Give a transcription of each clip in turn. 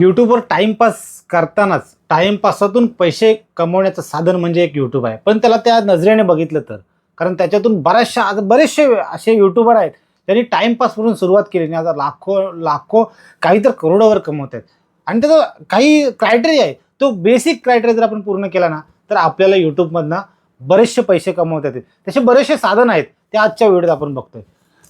यूट्यूबवर टाइमपास करतानाच टाइमपासातून पैसे कमवण्याचं साधन म्हणजे एक यूट्यूब आहे. पण त्याला त्या नजरेने बघितलं तर कारण त्याच्यातून बऱ्याचशा आज बरेचसे असे यूट्यूबर आहेत त्यांनी टाइमपास करून सुरुवात केली आणि आता लाखो लाखो काही तर करोडावर कमवत आहेत. आणि त्याचा काही क्रायटेरिया आहे. तो बेसिक क्रायटेरिया जर आपण पूर्ण केला ना तर आपल्याला यूट्यूबमधनं बरेचसे पैसे कमवता येतील. तसे बरेचसे साधन आहेत ते आजच्या व्हिडिओत आपण बघतोय.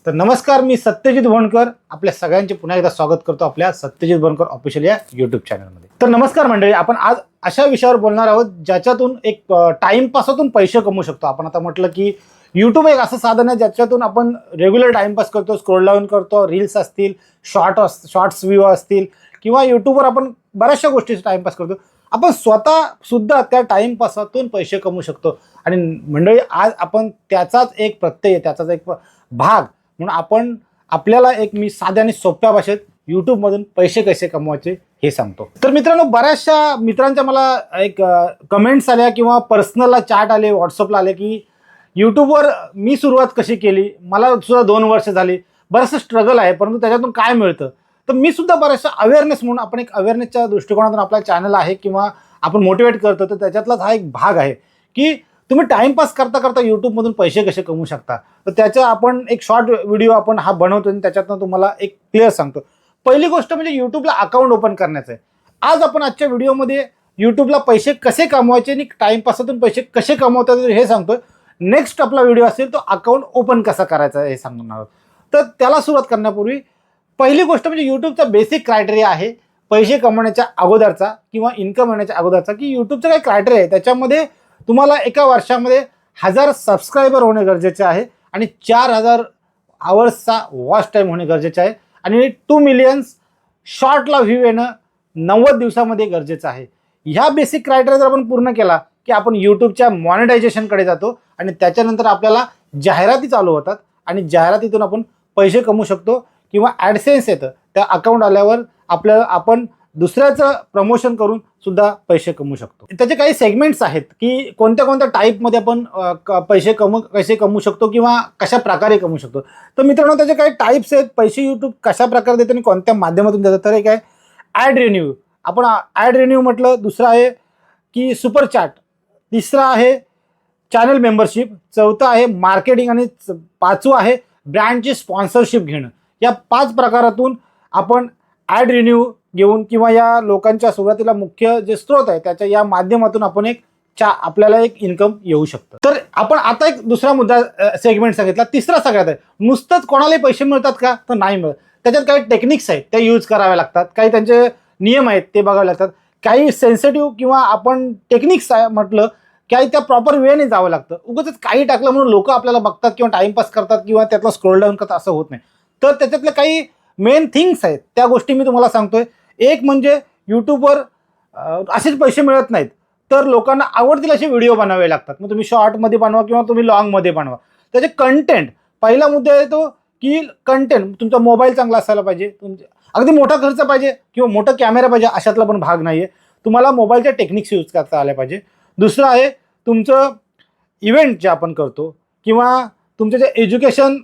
तर नमस्कार मी सत्यजित भोंडकर आपल्या सगळ्यांचे पुन्हा एकदा स्वागत करतो आपल्या सत्यजित भोंडकर ऑफिशियल या युट्यूब चॅनलमध्ये तर नमस्कार मंडळी आपण आज अशा विषयावर बोलणार आहोत ज्याच्यातून एक टाइमपासातून पैसे कमवू शकतो. आपण आता म्हटलं की यूट्यूब एक असं साधन आहे ज्याच्यातून आपण रेग्युलर टाइमपास करतो स्क्रोल डाऊन करतो रील्स असतील शॉर्ट शॉर्ट्स व्ह्यू असतील किंवा यूट्यूबवर आपण बऱ्याचशा गोष्टी टाइमपास करतो. आपण स्वतः सुद्धा त्या टाइमपासातून पैसे कमवू शकतो. आणि मंडळी आज आपण त्याचाच एक प्रत्यय त्याचाच एक भाग म्हणून आपण आपल्याला एक मी साध्या आणि सोप्या भाषेत यूट्यूबमधून पैसे कसे कमवायचे हे सांगतो. तर मित्रांनो बऱ्याचशा मित्रांच्या मला एक कमेंट्स आल्या किंवा पर्सनलला चॅट आले व्हॉट्सअपला आले की यूट्यूबवर मी सुरुवात कशी केली? मला सुद्धा दोन वर्ष झाली. बरंचसं स्ट्रगल आहे परंतु त्याच्यातून काय मिळतं? तर मी सुद्धा बऱ्याचशा अवेअरनेस म्हणून आपण एक अवेअरनेसच्या दृष्टिकोनातून आपला चॅनल आहे किंवा आपण मोटिवेट करतो तर त्याच्यातलाच हा एक भाग आहे की तुम्ही टाइमपास करता करता यूट्यूबमधून पैसे कसे कमवू शकता? तर त्याच्या आपण एक शॉर्ट व्हिडिओ आपण हा बनवतो आणि त्याच्यातनं तुम्हाला एक क्लिअर सांगतो. पहिली गोष्ट म्हणजे यूट्यूबला अकाउंट ओपन करण्याचं आहे. आज आपण आजच्या व्हिडिओमध्ये यूट्यूबला पैसे कसे कमवायचे आणि टाइमपासातून पैसे कसे कमवता हे सांगतोय. नेक्स्ट आपला व्हिडिओ असेल तो अकाउंट ओपन कसा करायचा हे सांगणार आहोत. तर त्याला सुरुवात करण्यापूर्वी पहिली गोष्ट म्हणजे यूट्यूबचा बेसिक क्रायटेरिया आहे पैसे कमवण्याच्या अगोदरचा किंवा इन्कम येण्याच्या अगोदरचा की यूट्यूबचा काही क्रायटेरिया आहे. त्याच्यामध्ये तुम्हाला एका वर्षामध्ये हजार सबस्क्रायबर होणे गरजेचे आहे आणि चार हजार आवर्सचा वॉच टाईम होणे गरजेचे आहे. आणि टू मिलियन्स शॉर्टला व्ह्यू येणं नव्वद दिवसामध्ये गरजेचं आहे. ह्या बेसिक क्रायटेरिया जर आपण पूर्ण केला की आपण यूट्यूबच्या मॉनिटायझेशनकडे जातो आणि त्याच्यानंतर आपल्याला जाहिराती चालू होतात आणि जाहिरातीतून आपण पैसे कमवू शकतो किंवा ॲडसेन्स येतं. त्या अकाउंट आल्यावर आपल्याला आपण दुसऱ्याचं प्रमोशन करून सुद्धा पैसे कमवू शकतो. त्याचे काही सेगमेंट्स आहेत की कोणत्या कोणत्या टाईपमध्ये आपण क- पैसे कमवू कसे कमवू शकतो किंवा कशा प्रकारे कमवू शकतो. तर मित्रांनो त्याचे काही टाईप्स आहेत. पैसे यूट्यूब कशा प्रकारे देतं आणि कोणत्या माध्यमातून देतात. तर एक आहे ॲड रिन्यू आपण ॲड रिन्यू म्हटलं दुसरं आहे की सुपर चॅट तिसरं आहे चॅनल मेंबरशिप चौथं आहे मार्केटिंग आणि च- पाचवं आहे ब्रँडची स्पॉन्सरशिप घेणं. या पाच प्रकारातून आपण ॲड रिन्यू घेऊन किंवा या लोकांच्या सुरुवातीला मुख्य जे स्रोत आहे त्याच्या या माध्यमातून आपण एक चा आपल्याला एक इन्कम येऊ शकतं. तर आपण आता एक दुसरा मुद्दा सेगमेंट सांगितला. तिसरा सगळ्यात आहे. नुसतंच कोणालाही पैसे मिळतात का? तर नाही मिळत. त्याच्यात काही टेक्निक्स आहेत त्या यूज कराव्या लागतात. काही त्यांचे नियम आहेत ते बघावे लागतात. काही सेन्सिटिव्ह किंवा आपण टेक्निक्स म्हटलं काही त्या प्रॉपर वेळेने जावं लागतं. उगाच काही टाकलं म्हणून लोक आपल्याला बघतात किंवा टाइमपास करतात किंवा त्यातला स्क्रोल डाऊन करतात असं होत नाही. तर त्याच्यातले काही मेन थिंग्स आहेत त्या गोष्टी मी तुम्हाला सांगतोय. एक म्हणजे यूट्यूबवर असेच पैसे मिळत नाहीत. तर लोकांना आवडतील असे व्हिडिओ बनावे लागतात. मग तुम्ही शॉर्टमध्ये बनवा किंवा तुम्ही लॉंगमध्ये बनवा. त्याचे कंटेंट पहिला मुद्दा येतो की कंटेंट तुमचा मोबाईल चांगला असायला पाहिजे. तुमचे अगदी मोठा खर्च पाहिजे किंवा मोठा कॅमेरा पाहिजे अशातला पण भाग नाही आहे तुम्हाला मोबाईलच्या टेक्निक्स यूज करता आल्या पाहिजे. दुसरं आहे तुमचं इव्हेंट जे आपण करतो किंवा तुमचं जे एज्युकेशन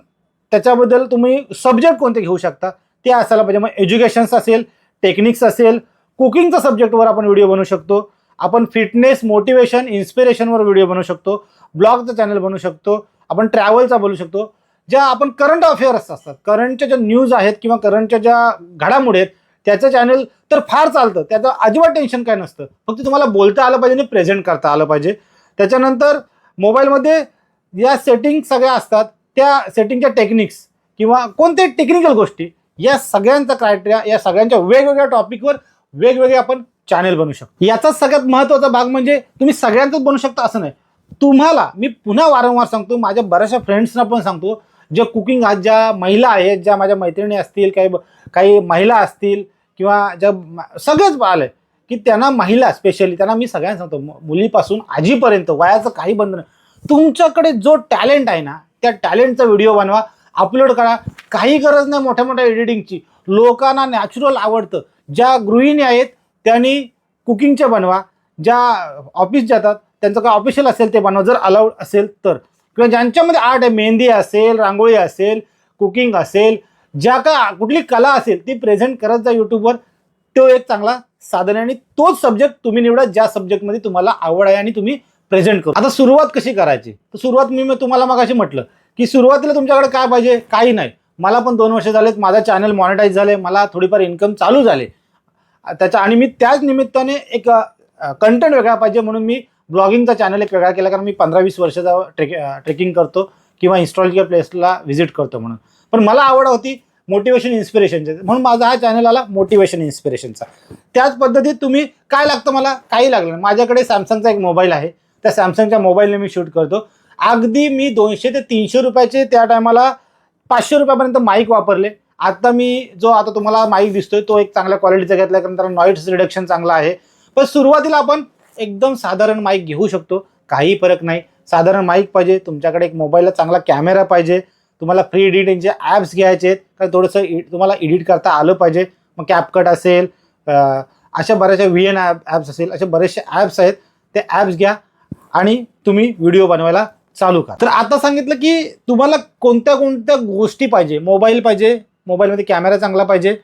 त्याच्याबद्दल तुम्ही सब्जेक्ट कोणते घेऊ शकता ते असायला पाहिजे. मग एज्युकेशन्स असेल टेक्निक्स असेल कुकिंगचा सब्जेक्टवर आपण व्हिडिओ बनवू शकतो. आपण फिटनेस मोटिवेशन इन्स्पिरेशनवर व्हिडिओ बनवू शकतो. ब्लॉगचं चॅनल बनवू शकतो. आपण ट्रॅव्हलचा बोलू शकतो. ज्या आपण करंट अफेअर्स असतात करंटच्या ज्या न्यूज आहेत किंवा करंटच्या ज्या घडामोडी आहेत त्याचं चॅनल तर फार चालतं. त्याचं अजिबात टेन्शन काय नसतं. फक्त तुम्हाला बोलता आलं पाहिजे आणि प्रेझेंट करता आलं पाहिजे. त्याच्यानंतर मोबाईलमध्ये या सेटिंग सगळ्या असतात. त्या सेटिंगच्या टेक्निक्स किंवा कोणत्याही टेक्निकल गोष्टी या सगळ्यांचा क्रायटेरिया या सगळ्यांच्या वेगवेगळ्या टॉपिकवर वेगवेगळे आपण चॅनेल बनवू शकतो याचाच सगळ्यात महत्त्वाचा भाग म्हणजे तुम्ही सगळ्यांचंच बनवू शकता असं नाही तुम्हाला मी पुन्हा वारंवार सांगतो माझ्या बऱ्याचशा फ्रेंड्सना पण सांगतो जे कुकिंग आज ज्या महिला आहेत ज्या माझ्या मैत्रिणी असतील काही काही महिला असतील किंवा ज्या सगळेच आले की त्यांना महिला स्पेशली त्यांना मी सगळ्यांना सांगतो मुलीपासून आजीपर्यंत वयाचं काही बंधन नाही. तुमच्याकडे जो टॅलेंट आहे ना त्या टॅलेंटचा व्हिडिओ बनवा अपलोड करा. काही गरज नाही मोठ्या मोठ्या एडिटिंगची लोकांना नॅचरल आवडतं. ज्या गृहिणी आहेत त्यांनी कुकिंगचे बनवा. ज्या ऑफिस जातात त्यांचं काय ऑफिशियल असेल ते बनवा. जर अलाउड असेल तर. किंवा ज्यांच्यामध्ये आर्ट आहे मेहंदी असेल रांगोळी असेल कुकिंग असेल ज्या का कुठली कला असेल ती प्रेझेंट करत जा यूट्यूबवर तो एक चांगला साधन आहे आणि तोच सब्जेक्ट तुम्ही निवडा ज्या सब्जेक्टमध्ये तुम्हाला आवड आहे आणि तुम्ही प्रेझेंट करू. आता सुरुवात कशी करायची? तर सुरुवात मी तुम्हाला मग म्हटलं. की सुरुवातीला तुमच्याकडे काय पाहिजे? काही नाही. मला पण दोन वर्ष झालेत माझा चॅनल मॉनिटाईज झाले मला थोडीफार इन्कम चालू झाले. त्याच्या आणि मी त्याच निमित्ताने एक कंटेंट वेगळा पाहिजे म्हणून मी ब्लॉगिंगचा चॅनल एक वेगळा केला कारण मी पंधरा वीस वर्षाचा ट्रेक ट्रेकिंग करतो किंवा हिस्टॉरिकल प्लेसला व्हिजिट करतो म्हणून. पण मला आवड होती मोटिवेशन इन्स्पिरेशनचे म्हणून माझा हा चॅनल आला मोटिवेशन इन्स्पिरेशनचा त्याच पद्धतीत तुम्ही काय लागतं मला? काही लागलं नाही. माझ्याकडे सॅमसंगचा एक मोबाईल आहे. त्या सॅमसंगच्या मोबाईलने मी शूट करतो. अगदी मी दोनशे ते तीनशे रुपयाचे त्या टायमाला पाचशे रुपयापर्यंत माईक वापरले. आता मी जो आता तुम्हाला माईक दिसतोय तो एक चांगल्या क्वालिटीचा घेतला कारण त्याला नॉईज रिडक्शन चांगला आहे. पण सुरुवातीला आपण एकदम साधारण माईक घेऊ शकतो. काही फरक नाही. साधारण माईक पाहिजे तुमच्याकडे एक मोबाईलला चांगला कॅमेरा पाहिजे. तुम्हाला फ्री एडिटिंगचे ॲप्स घ्यायचे आहेत. कारण थोडंसं तुम्हाला एडिट करता आलं पाहिजे. मग कॅपकट असेल अशा बऱ्याचशा व्ही एन ॲप ॲप्स असेल असे बरेचसे ॲप्स आहेत. ते ॲप्स घ्या आणि तुम्ही व्हिडिओ बनवायला चालू करा. तर आता सांगितलं की तुम्हाला कोणत्या कोणत्या गोष्टी पाहिजे? मोबाईल पाहिजे. मोबाईलमध्ये कॅमेरा चांगला पाहिजे.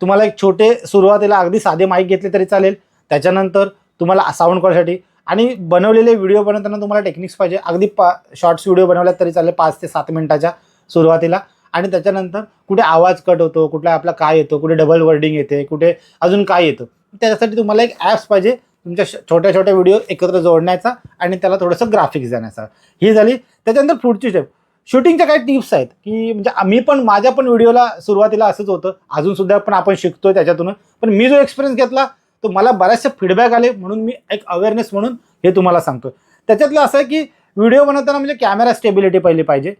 तुम्हाला एक छोटे सुरुवातीला अगदी साधे माईक घेतले तरी चालेल. त्याच्यानंतर तुम्हाला साऊंड कॉलसाठी आणि बनवलेले व्हिडिओ बनवताना तुम्हाला टेक्निक्स पाहिजे. अगदी पा शॉर्ट्स व्हिडिओ बनवल्या तरी चालेल पाच ते सात मिनिटाच्या सुरुवातीला. आणि त्याच्यानंतर कुठे आवाज कट होतो कुठला आपला काय येतो कुठे डबल वर्डिंग येते कुठे अजून काय येतं. त्याच्यासाठी तुम्हाला एक ॲप्स पाहिजे. तुमच्या श- छोट्या छोट्या व्हिडिओ एकत्र जोडण्याचा आणि त्याला थोडंसं ग्राफिक्स देण्याचा. ही झाली. त्याच्यानंतर पुढची स्टेप शूटिंगच्या काही टिप्स आहेत की म्हणजे मी पण माझ्या पण व्हिडिओला सुरुवातीला असंच होतं. अजून सुद्धा पण आपण शिकतोय त्याच्यातून. पण मी जो एक्सपिरियन्स घेतला तो मला बऱ्याचशा फीडबॅक आले म्हणून मी एक अवेअरनेस म्हणून हे तुम्हाला सांगतो त्याच्यातलं असं आहे की व्हिडिओ बनवताना म्हणजे कॅमेरा स्टेबिलिटी पहिली पाहिजे.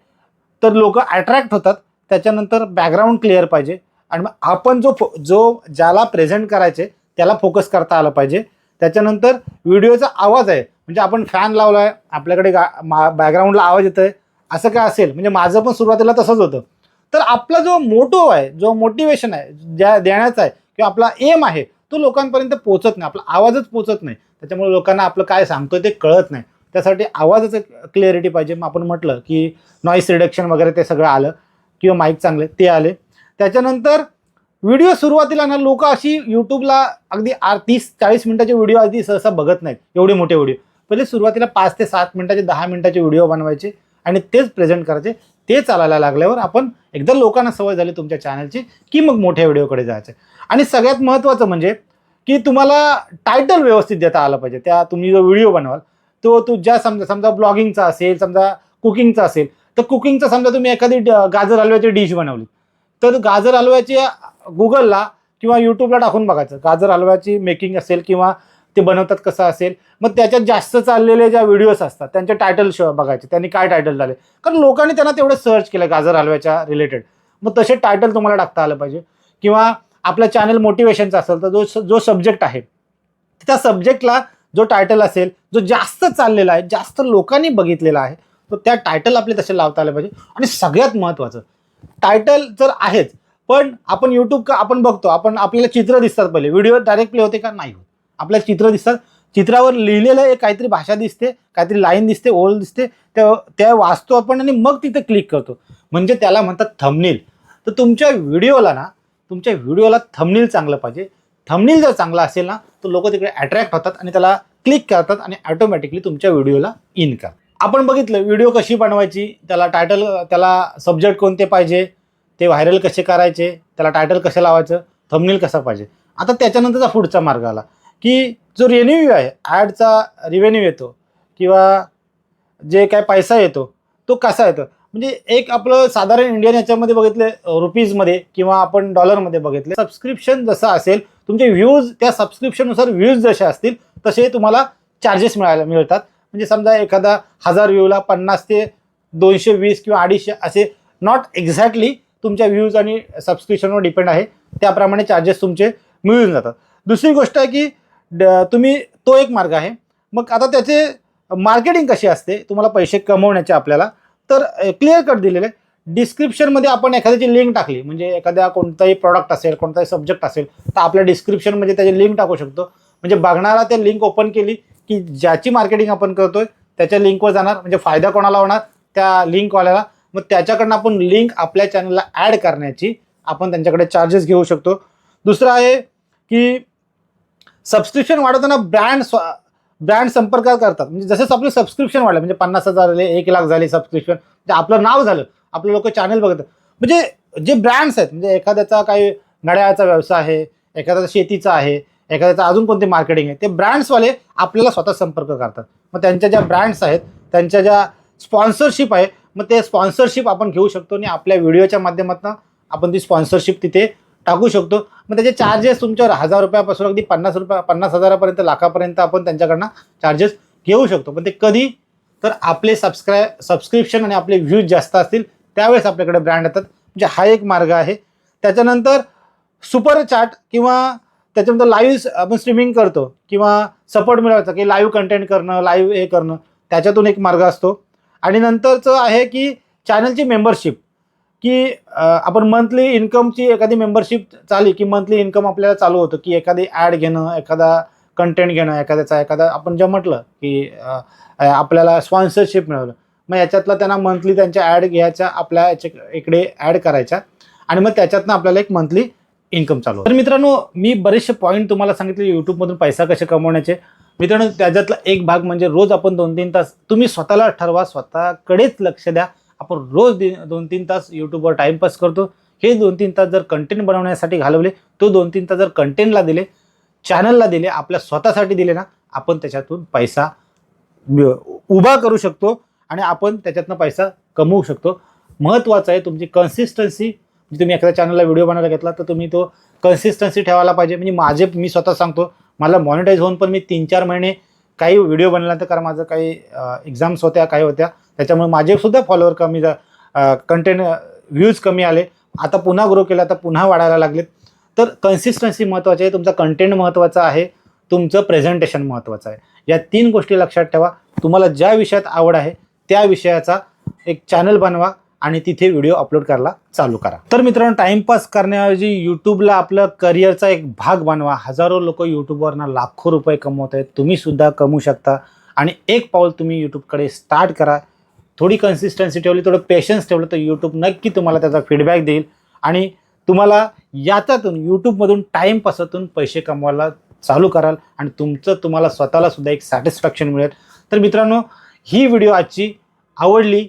तर लोक अट्रॅक्ट होतात. त्याच्यानंतर बॅकग्राऊंड क्लिअर पाहिजे. आणि मग आपण जो फो जो ज्याला प्रेझेंट करायचे त्याला फोकस करता आलं पाहिजे. त्याच्यानंतर व्हिडिओचा आवाज आहे. म्हणजे आपण फॅन लावला आहे आपल्याकडे गा मा बॅकग्राऊंडला आवाज येतोय. असं काय असेल म्हणजे माझं पण सुरुवातीला तसंच होतं. तर आपला जो मोटो आहे जो मोटिवेशन आहे ज्या देण्याचा आहे किंवा आपला एम आहे तो लोकांपर्यंत पोचत नाही. आपला आवाजच पोचत नाही. त्याच्यामुळे लोकांना आपलं काय सांगतो ते कळत नाही. त्यासाठी आवाजाचं क्लिअरिटी पाहिजे. मग आपण म्हटलं की नॉईस रिडक्शन वगैरे ते सगळं आलं किंवा माईक चांगले ते आले. त्याच्यानंतर व्हिडिओ सुरुवातीला ना लोक अशी यूट्यूबला अगदी आर तीस चाळीस मिनिटाचे व्हिडिओ अगदी सहसा बघत नाहीत एवढे मोठे व्हिडिओ. पहिले सुरुवातीला पाच ते सात मिनिटाचे दहा मिनिटाचे व्हिडिओ बनवायचे आणि तेच प्रेझेंट करायचे. ते चालायला लागल्यावर आपण एकदा लोकांना सवय झाली तुमच्या चॅनलची की मग मोठ्या व्हिडिओकडे जायचं. आणि सगळ्यात महत्त्वाचं म्हणजे की तुम्हाला टायटल व्यवस्थित देता आलं पाहिजे. त्या तुम्ही जो व्हिडिओ बनवाल तो तू ज्या समजा समजा ब्लॉगिंगचा असेल समजा कुकिंगचा असेल तर कुकिंगचा समजा तुम्ही एखादी ड- गाजर हलव्याची डिश बनवली. तर गाजर हलव्याची गुगलला किंवा यूट्यूबला टाकून बघायचं. गाजर हलव्याची मेकिंग असेल किंवा ते बनवतात कसं असेल. मग त्याच्यात जास्त चाललेले ज्या व्हिडिओज असतात त्यांचे टायटल शो बघायचे. त्यांनी काय टायटल झाले? कारण लोकांनी त्यांना तेवढं सर्च केलं गाजर हलव्याच्या रिलेटेड मग तसे टायटल तुम्हाला टाकता आलं पाहिजे. किंवा आपलं चॅनल मोटिवेशनचा असेल तर जो जो सब्जेक्ट आहे त्या सब्जेक्टला जो टायटल असेल जो जास्त चाललेला आहे जास्त लोकांनी बघितलेला आहे तो त्या टायटल आपले तसे लावता आले पाहिजे. आणि सगळ्यात महत्त्वाचं टायटल जर आहेच पण आपण यूट्यूब का आपण बघतो आपण आपल्याला चित्र दिसतात पहिले. व्हिडिओ डायरेक्ट प्ले होते का? नाही होत. आपल्याला चित्र दिसतात. चित्रावर लिहिलेलं एक काहीतरी भाषा दिसते काहीतरी लाईन दिसते ओळ दिसते. त्या त्या वाचतो आपण आणि मग तिथे क्लिक करतो. म्हणजे त्याला म्हणतात थमनील तर तुमच्या व्हिडिओला ना तुमच्या व्हिडिओला थमनील चांगलं पाहिजे. थमनील जर चांगला असेल ना तर लोक तिकडे अट्रॅक्ट होतात आणि त्याला क्लिक करतात आणि ऑटोमॅटिकली तुमच्या व्हिडिओला इन करतात. आपण बघितलं व्हिडिओ कशी बनवायची त्याला टायटल त्याला सब्जेक्ट कोणते पाहिजे? ते व्हायरल कसे करायचे त्याला टायटल कसं लावायचं थंबनेल कसा पाहिजे. आता त्याच्यानंतरचा पुढचा मार्ग आला की जो रेव्हेन्यू आहे ॲडचा रेव्हेन्यू येतो किंवा जे काय पैसा येतो तो कसा येतो. म्हणजे एक आपलं साधारण इंडियन याच्यामध्ये बघितले रुपीजमध्ये किंवा आपण डॉलरमध्ये बघितले सबस्क्रिप्शन जसं असेल तुमचे व्ह्यूज त्या सबस्क्रिप्शननुसार व्ह्यूज जसे असतील तसे तुम्हाला चार्जेस मिळायला मिळतात. म्हणजे समजा एखादा हजार व्ह्यूला पन्नास ते दोनशे वीस किंवा अडीचशे असे नॉट एक्झॅक्टली तुमच्या व्ह्यूज आणि सबस्क्रिप्शनवर डिपेंड आहे. त्याप्रमाणे चार्जेस तुमचे मिळून जातात. दुसरी गोष्ट आहे की ड- तुम्ही तो एक मार्ग आहे. मग आता त्याचे मार्केटिंग कशी असते तुम्हाला पैसे कमवण्याचे आपल्याला तर क्लिअर कट दिलेले. आहे डिस्क्रिप्शनमध्ये आपण एखाद्याची लिंक टाकली म्हणजे एखाद्या कोणताही प्रॉडक्ट असेल कोणताही सब्जेक्ट असेल तर आपल्या डिस्क्रिप्शनमध्ये त्याची लिंक टाकू शकतो. म्हणजे बघणारा ते लिंक ओपन केली की ज्याची मार्केटिंग आपण करतोय त्याच्या लिंकवर जाणार. म्हणजे फायदा कोणाला होणार? त्या लिंकवाल्याला मग त्याच्याकडनं आपण लिंक आपल्या चॅनलला ॲड करण्याची आपण त्यांच्याकडे चार्जेस घेऊ शकतो. दुसरं आहे की सबस्क्रिप्शन वाढवताना ब्रँड ब्रँड संपर्क करतात. म्हणजे जसं आपलं सबस्क्रिप्शन वाढलं म्हणजे पन्नास हजार झाले एक लाख झाले सबस्क्रिप्शन म्हणजे आपलं नाव झालं आपले लोक चॅनल बघतात. म्हणजे जे ब्रँड्स आहेत म्हणजे एखाद्याचा काही घड्याळाचा व्यवसाय आहे एखाद्याचा शेतीचा आहे एखाद्याचा अजून कोणते मार्केटिंग आहे ते ब्रँड्सवाले आपल्याला स्वतः संपर्क करतात. मग त्यांच्या ज्या ब्रँड्स आहेत त्यांच्या ज्या स्पॉन्सरशिप आहे मग ते स्पॉन्सरशिप आपण घेऊ शकतो आणि आपल्या व्हिडिओच्या माध्यमातून आपण ती स्पॉन्सरशिप तिथे टाकू शकतो. मग त्याचे चार्जेस तुमच्यावर हजार रुपयापासून अगदी पन्नास रुपया पन्नास हजारापर्यंत लाखापर्यंत आपण त्यांच्याकडनं चार्जेस घेऊ शकतो. पण ते कधी? तर आपले सबस्क्राय सबस्क्रिप्शन आणि आपले व्ह्यूज जास्त असतील त्यावेळेस आपल्याकडे ब्रँड येतात. म्हणजे हा एक मार्ग आहे. त्याच्यानंतर सुपर चॅट किंवा त्याच्यानंतर लाईव्ह आपण स्ट्रीमिंग करतो. किंवा सपोर्ट मिळवायचा की लाईव्ह कंटेंट करणं लाईव्ह हे करणं त्याच्यातून एक मार्ग असतो. आणि नंतरचं आहे की चॅनलची मेंबरशिप की आपण मंथली इन्कमची एखादी मेंबरशिप चालली की मंथली इन्कम आपल्याला चालू होतं की एखादी ॲड घेणं एखादा कंटेंट घेणं एखाद्याचा एखादा आपण जे म्हटलं की आपल्याला स्पॉन्सरशिप मिळवलं मग याच्यातला त्यांना मंथली त्यांच्या ॲड घ्यायच्या आपल्या याच्या इकडे ॲड करायच्या आणि मग त्याच्यातनं आपल्याला एक मंथली इन्कम चालू तर मित्रांनो मी बरेचसे पॉईंट तुम्हाला सांगितले यूट्यूबमधून पैसा कसे कमवण्याचे. मित्रांनो त्याच्यातला एक भाग म्हणजे रोज आपण दोन तीन तास तुम्ही स्वतःला ठरवा स्वतःकडेच लक्ष द्या. आपण रोज दि- दोन तीन तास यूट्यूबवर टाइमपास करतो. हे दोन तीन तास जर कंटेंट बनवण्यासाठी घालवले तो दोन तीन तास जर कंटेंटला दिले चॅनलला दिले आपल्या स्वतःसाठी दिले ना आपण त्याच्यातून पैसा उभा करू शकतो आणि आपण त्याच्यातनं पैसा कमवू शकतो. महत्त्वाचं आहे तुमची कन्सिस्टन्सी म्हणजे तुम्ही एखाद्या चॅनलला व्हिडिओ बनायला घेतला तर तुम्ही तो कन्सिस्टन्सी ठेवायला पाहिजे. म्हणजे माझे मी स्वतः सांगतो मला मॉनिटाईज होऊन पण मी तीन चार महिने काही व्हिडिओ बनला तर कारण माझं काही एक्झाम्स होत्या काही होत्या त्याच्यामुळे माझे सुद्धा फॉलोअर कमी कंटेंट व्ह्यूज कमी आले. आता पुन्हा ग्रो केला तर पुन्हा वाढायला लागलेत. तर कन्सिस्टन्सी महत्त्वाची आहे तुमचा कंटेंट महत्त्वाचा आहे तुमचं प्रेझेंटेशन महत्त्वाचं आहे. या तीन गोष्टी लक्षात ठेवा. तुम्हाला ज्या विषयात आवड आहे त्या विषयाचा एक चॅनल बनवा. आणि तिथे व्हिडिओ अपलोड करायला चालू करा. तर मित्रांनो टाइमपास करण्याऐवजी यूट्यूबला आपलं करिअरचा एक भाग बनवा. हजारो लोक यूट्यूबवरनं लाखो रुपये कमवत आहेत. तुम्ही सुद्धा कमवू शकता. आणि एक पाऊल तुम्ही यूट्यूबकडे स्टार्ट करा. थोडी कन्सिस्टन्सी ठेवली थोडं पेशन्स ठेवलं तर यूट्यूब नक्की तुम्हाला त्याचा फीडबॅक देईल. आणि तुम्हाला याच्यातून यूट्यूबमधून टाईमपासातून पैसे कमवायला चालू कराल आणि तुमचं तुम्हाला स्वतःला सुद्धा एक सॅटिस्फॅक्शन मिळेल. तर मित्रांनो ही व्हिडिओ आजची आवडली